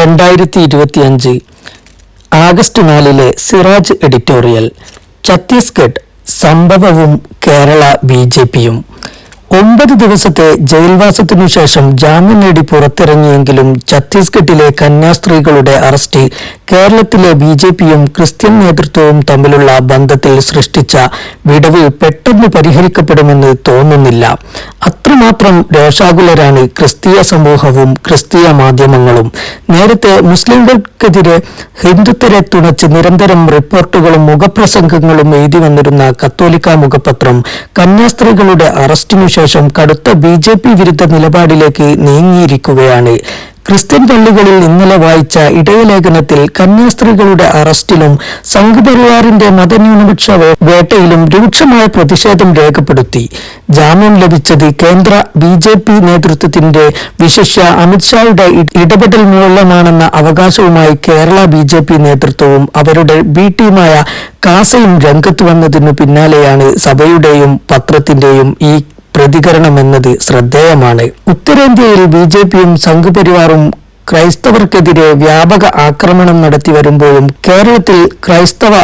രണ്ടായിരത്തി ഇരുപത്തിയഞ്ച് ആഗസ്റ്റ് നാലിലെ സിറാജ് എഡിറ്റോറിയൽ ഛത്തീസ്ഗഡ് സംഭവവും കേരള ബി ജെ പിയും. ഒമ്പത് ദിവസത്തെ ജയിൽവാസത്തിനു ശേഷം ജാമ്യം നേടി പുറത്തിറങ്ങിയെങ്കിലും ഛത്തീസ്ഗഡിലെ കന്യാസ്ത്രീകളുടെ അറസ്റ്റ് കേരളത്തിലെ ബി ജെ പിയും ക്രിസ്ത്യൻ നേതൃത്വവും തമ്മിലുള്ള ബന്ധത്തിൽ സൃഷ്ടിച്ച വിടവ് പെട്ടെന്ന് പരിഹരിക്കപ്പെടുമെന്ന് തോന്നുന്നില്ല. അത്രമാത്രം രോഷാകുലരാണ് ക്രിസ്തീയ സമൂഹവും ക്രിസ്തീയ മാധ്യമങ്ങളും. നേരത്തെ മുസ്ലിംകൾക്കെതിരെ ഹിന്ദുത്വരെ തുണച്ച് നിരന്തരം റിപ്പോർട്ടുകളും മുഖപ്രസംഗങ്ങളും എഴുതി വന്നിരുന്ന കത്തോലിക്ക മുഖപത്രം കന്യാസ്ത്രീകളുടെ അറസ്റ്റിനു ശേഷം കടുത്ത ബി ജെ പി വിരുദ്ധ നിലപാടിലേക്ക് നീങ്ങിയിരിക്കുകയാണ്. ക്രിസ്ത്യൻ പള്ളികളിൽ ഇന്നലെ വായിച്ച ഇടയലേഖനത്തിൽ കന്യാസ്ത്രീകളുടെ അറസ്റ്റിലും സംഘപരിവാറിന്റെ മതന്യൂനപക്ഷ വേട്ടയിലും രൂക്ഷമായ പ്രതിഷേധം രേഖപ്പെടുത്തി. ജാമ്യം ലഭിച്ചത് കേന്ദ്ര ബി ജെ പി നേതൃത്വത്തിന്റെ വിശിഷ്യ അമിത്ഷായുടെ ഇടപെടൽ മൂലമാണെന്ന അവകാശവുമായി കേരള ബി ജെ പി നേതൃത്വവും അവരുടെ ബി ടീമായ കാസയും രംഗത്ത് വന്നതിനു പിന്നാലെയാണ് സഭയുടെയും പത്രത്തിന്റെയും ഈ പ്രതികരണമെന്നത് ശ്രദ്ധേയമാണ്. ഉത്തരേന്ത്യയിൽ ബി ജെ പിയും സംഘപരിവാറും ക്രൈസ്തവർക്കെതിരെ വ്യാപക ആക്രമണം നടത്തി വരുമ്പോഴും കേരളത്തിൽ ക്രൈസ്തവ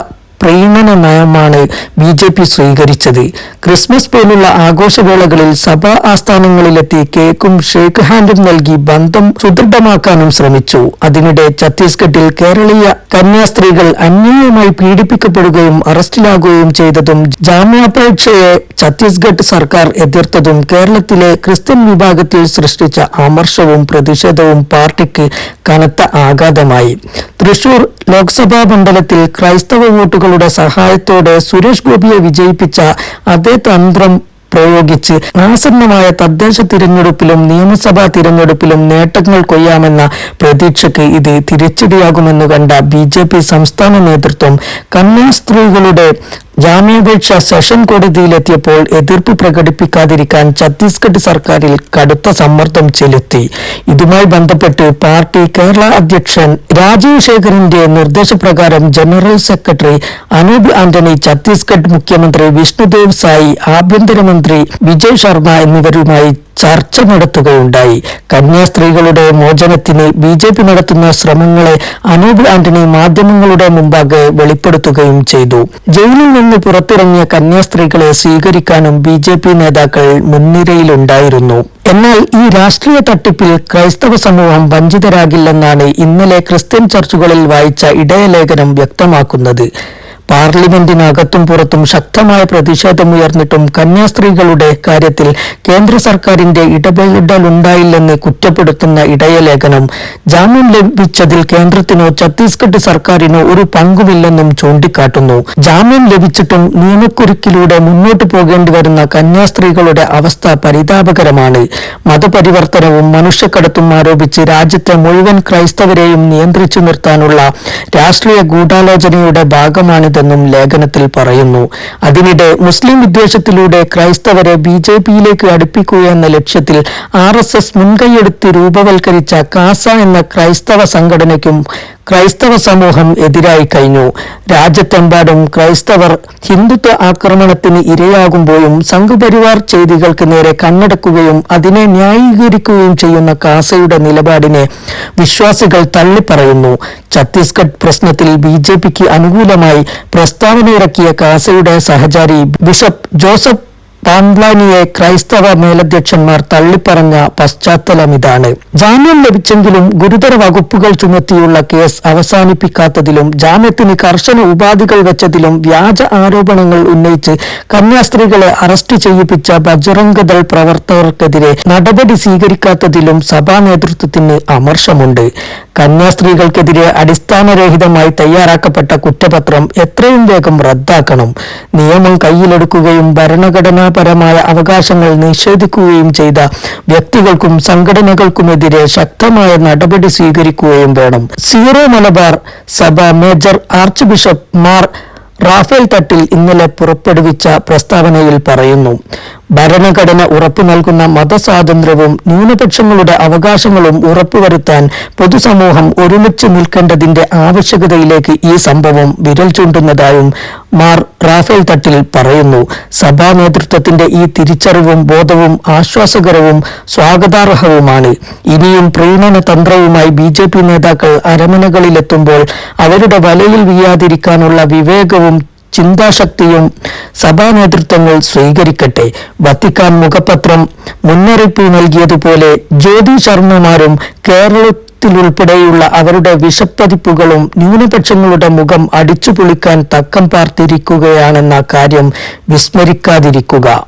പ്രീണന നയമാണ് ബി ജെ പി സ്വീകരിച്ചത്. ക്രിസ്മസ് പോലുള്ള ആഘോഷവേളകളിൽ സഭാ ആസ്ഥാനങ്ങളിലെത്തി കേക്കും ഷേക്ക് ഹാൻഡും നൽകി ബന്ധം സുദൃഢമാക്കാനും ശ്രമിച്ചു. അതിനിടെ ഛത്തീസ്ഗഡിൽ കേരളീയ കന്യാസ്ത്രീകൾ അന്യായമായി പീഡിപ്പിക്കപ്പെടുകയും അറസ്റ്റിലാകുകയും ചെയ്തതും ജാമ്യാപേക്ഷയെ ഛത്തീസ്ഗഡ് സർക്കാർ എതിർത്തതും കേരളത്തിലെ ക്രിസ്ത്യൻ വിഭാഗത്തിൽ സൃഷ്ടിച്ച ആമർശവും പ്രതിഷേധവും പാർട്ടിക്ക് കനത്ത ആഘാതമായി. തൃശൂർ ലോക്സഭാ മണ്ഡലത്തിൽ ക്രൈസ്തവ വോട്ടുകളുടെ സഹായത്തോടെ സുരേഷ് ഗോപിയെ വിജയിപ്പിച്ച അതേ തന്ത്രം പ്രയോഗിച്ച് ആസന്നമായ തദ്ദേശ തിരഞ്ഞെടുപ്പിലും നിയമസഭാ തിരഞ്ഞെടുപ്പിലും നേട്ടങ്ങൾ കൊയ്യാമെന്ന പ്രതീക്ഷയ്ക്ക് ഇത് തിരിച്ചടിയാകുമെന്ന് കണ്ട ബി ജെ പി സംസ്ഥാന നേതൃത്വം കന്യാസ്ത്രീകളുടെ ജാമ്യാപേക്ഷ സെഷൻ കോടതിയിലെത്തിയപ്പോൾ എതിർപ്പ് പ്രകടിപ്പിക്കാതിരിക്കാൻ ഛത്തീസ്ഗഡ് സർക്കാരിൽ കടുത്ത സമ്മർദ്ദം ചെലുത്തി. ഇതുമായി ബന്ധപ്പെട്ട് പാർട്ടി കേരള അധ്യക്ഷൻ രാജീവ് ശേഖറിന്റെ നിർദ്ദേശപ്രകാരം ജനറൽ സെക്രട്ടറി അനൂപ് ആന്റണി ഛത്തീസ്ഗഡ് മുഖ്യമന്ത്രി വിഷ്ണുദേവ് സായി ആഭ്യന്തരമന്ത്രി വിജയ് ശർമ്മ എന്നിവരുമായി ചർച്ച നടത്തുകയുണ്ടായി. കന്യാസ്ത്രീകളുടെ മോചനത്തിന് ബി ജെ പി നടത്തുന്ന ശ്രമങ്ങളെ അനൂപ് ആന്റണി മാധ്യമങ്ങളുടെ മുമ്പാകെ വെളിപ്പെടുത്തുകയും ചെയ്തു. ജയിലിൽ നിന്ന് പുറത്തിറങ്ങിയ കന്യാസ്ത്രീകളെ സ്വീകരിക്കാനും ബി ജെ പി നേതാക്കൾ മുൻനിരയിലുണ്ടായിരുന്നു. എന്നാൽ ഈ രാഷ്ട്രീയ തട്ടിപ്പിൽ ക്രൈസ്തവ സമൂഹം വഞ്ചിതരാകില്ലെന്നാണ് ഇന്നലെ ക്രിസ്ത്യൻ ചർച്ചുകളിൽ വായിച്ച ഇടയലേഖനം വ്യക്തമാക്കുന്നത്. പാർലമെന്റിനകത്തും പുറത്തും ശക്തമായ പ്രതിഷേധമുയർന്നിട്ടും കന്യാസ്ത്രീകളുടെ കാര്യത്തിൽ കേന്ദ്ര സർക്കാരിന്റെ ഇടപെടലുണ്ടായില്ലെന്ന് കുറ്റപ്പെടുത്തുന്ന ഇടയലേഖനം. ജാമ്യം ലഭിച്ചതിൽ കേന്ദ്രത്തിനോ ഛത്തീസ്ഗഡ് സർക്കാരിനോ ഒരു പങ്കുമില്ലെന്നും ചൂണ്ടിക്കാട്ടുന്നു. ജാമ്യം ലഭിച്ചിട്ടും നിയമക്കുരുക്കിലൂടെ മുന്നോട്ടു പോകേണ്ടി വരുന്ന കന്യാസ്ത്രീകളുടെ അവസ്ഥ പരിതാപകരമാണ്. മതപരിവർത്തനവും മനുഷ്യക്കടത്തും ആരോപിച്ച് രാജ്യത്തെ മുഴുവൻ ക്രൈസ്തവരെയും നിയന്ത്രിച്ചു നിർത്താനുള്ള രാഷ്ട്രീയ ഗൂഢാലോചനയുടെ ഭാഗമാണിതെന്നും ലേഖനത്തിൽ പറയുന്നു. അതിനിടെ മുസ്ലിം വിദ്വേഷത്തിലൂടെ ക്രൈസ്തവരെ ബി ജെ പിയിലേക്ക് അടുപ്പിക്കുക എന്ന ലക്ഷ്യത്തിൽ ആർ എസ് എസ് മുൻകൈയെടുത്ത് രൂപവൽക്കരിച്ച കാസ എന്ന ക്രൈസ്തവ സംഘടനയ്ക്കും ക്രൈസ്തവ സമൂഹം എതിരായി കഴിഞ്ഞു. രാജ്യത്തെമ്പാടും ക്രൈസ്തവർ ഹിന്ദുത്വ ആക്രമണത്തിന് ഇരയാകുമ്പോഴും സംഘപരിവാർ ചെയ്തികൾക്ക് നേരെ കണ്ണടക്കുകയും അതിനെ ന്യായീകരിക്കുകയും ചെയ്യുന്ന കാസയുടെ നിലപാടിനെ വിശ്വാസികൾ തള്ളിപ്പറയുന്നു. ഛത്തീസ്ഗഡ് പ്രശ്നത്തിൽ ബി ജെ പിക്ക് അനുകൂലമായി പ്രസ്താവന ഇറക്കിയ കാസയുടെ സഹചാരി ബിഷപ്പ് ജോസഫ് പാംബ്ലാനിയെ ക്രൈസ്തവ മേലധ്യക്ഷന്മാർ തള്ളിപ്പറഞ്ഞ പശ്ചാത്തലമിതാണ് ജാമ്യം ലഭിച്ചെങ്കിലും ഗുരുതര വകുപ്പുകൾ ചുമത്തിയുള്ള കേസ് അവസാനിപ്പിക്കാത്തതിലും ജാമ്യത്തിന് കർശന ഉപാധികൾ വെച്ചതിലും വ്യാജ ആരോപണങ്ങൾ ഉന്നയിച്ച് കന്യാസ്ത്രീകളെ അറസ്റ്റ് ചെയ്യിപ്പിച്ച ബജറംഗ് ദൾ പ്രവർത്തകർക്കെതിരെ നടപടി സ്വീകരിക്കാത്തതിലും സഭാ നേതൃത്വത്തിന് അമർഷമുണ്ട്. കന്യാസ്ത്രീകൾക്കെതിരെ അടിസ്ഥാനരഹിതമായി തയ്യാറാക്കപ്പെട്ട കുറ്റപത്രം എത്രയും വേഗം റദ്ദാക്കണം. നിയമം കയ്യിലെടുക്കുകയും ഭരണഘടനാപരമായ അവകാശങ്ങൾ നിഷേധിക്കുകയും ചെയ്ത വ്യക്തികൾക്കും സംഘടനകൾക്കുമെതിരെ ശക്തമായ നടപടി സ്വീകരിക്കുകയും വേണം. സീറോ മലബാർ സഭ major archbishop Mar Raphael Thattil ഇന്നലെ പുറപ്പെടുവിച്ച പ്രസ്താവനയിൽ പറയുന്നു ഭരണഘടന ഉറപ്പു നൽകുന്ന മതസ്വാതന്ത്ര്യവും ന്യൂനപക്ഷങ്ങളുടെ അവകാശങ്ങളും ഉറപ്പുവരുത്താൻ പൊതുസമൂഹം ഒരുമിച്ച് നിൽക്കേണ്ടതിന്റെ ആവശ്യകതയിലേക്ക് ഈ സംഭവം വിരൽ ചൂണ്ടുന്നതായും മാർ റാഫേൽ തട്ടിൽ പറയുന്നു. സഭാ നേതൃത്വത്തിന്റെ ഈ തിരിച്ചറിവും ബോധവും ആശ്വാസകരവും സ്വാഗതാർഹവുമാണ്. ഇനിയും പ്രീണന തന്ത്രവുമായി ബി ജെ പി നേതാക്കൾ അരമനകളിലെത്തുമ്പോൾ അവരുടെ വലയിൽ വീയാതിരിക്കാനുള്ള വിവേകവും ചിന്താശക്തിയും സഭാ നേതൃത്വങ്ങൾ സ്വീകരിക്കട്ടെ. വത്തിക്കാൻ മുഖപത്രം മുന്നറിയിപ്പ് നൽകിയതുപോലെ ജ്യോതി ശർമ്മമാരും കേരള ഉൾപ്പെടെയുള്ള അവരുടെ വിഷപ്പതിപ്പുകളും ന്യൂനപക്ഷങ്ങളുടെ മുഖം അടിച്ചുപൊളിക്കാൻ തക്കം പാർത്തിരിക്കുകയാണെന്ന കാര്യം വിസ്മരിക്കാതിരിക്കുക.